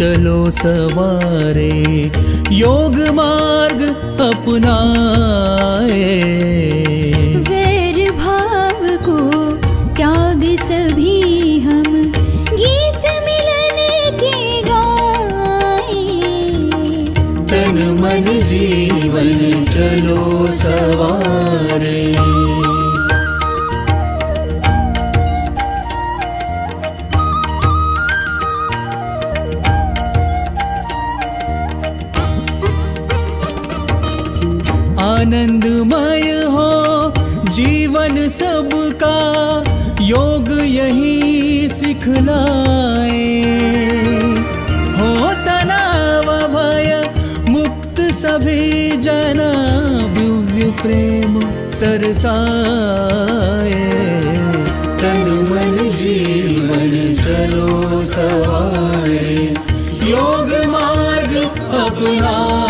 चलो सवारे योग मार्ग अपनाए। वैर भाव को त्याग सभी हम गीत मिलन के गाए। तन मन जीवन चलो सवारे। आनंदमय हो, जीवन सबका योग यही सिखलाए हो तनाव, भय, मुक्त सभी जना, दिव्य प्रेम सरसाए। तन, मन, जीवन, चलो सवारे योग मार्ग अपनाए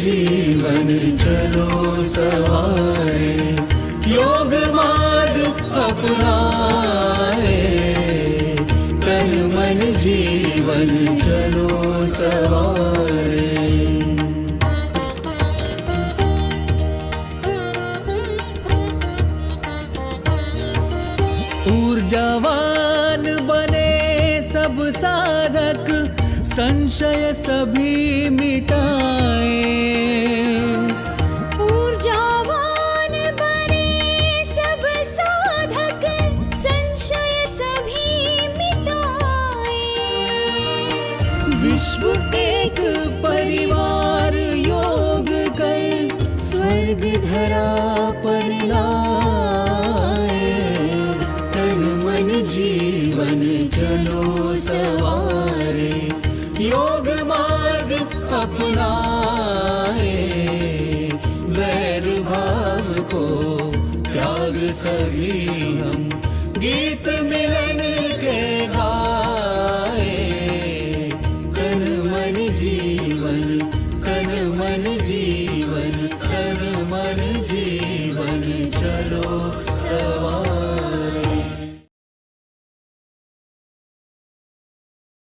जीवन चलो सवारे योग मार्ग अपनाए। तन मन जीवन चलो सवारे ऊर्जावान बने सब साधक संशय सभी मिटाए। ऊर्जावान बने सब साधक संशय सभी मिटाए। विश्व एक परिवार योग कर स्वर्ग धरा पर लाए तन मन जीवन चलो। सभी हम गीत मिलन के भाए तन मन जीवन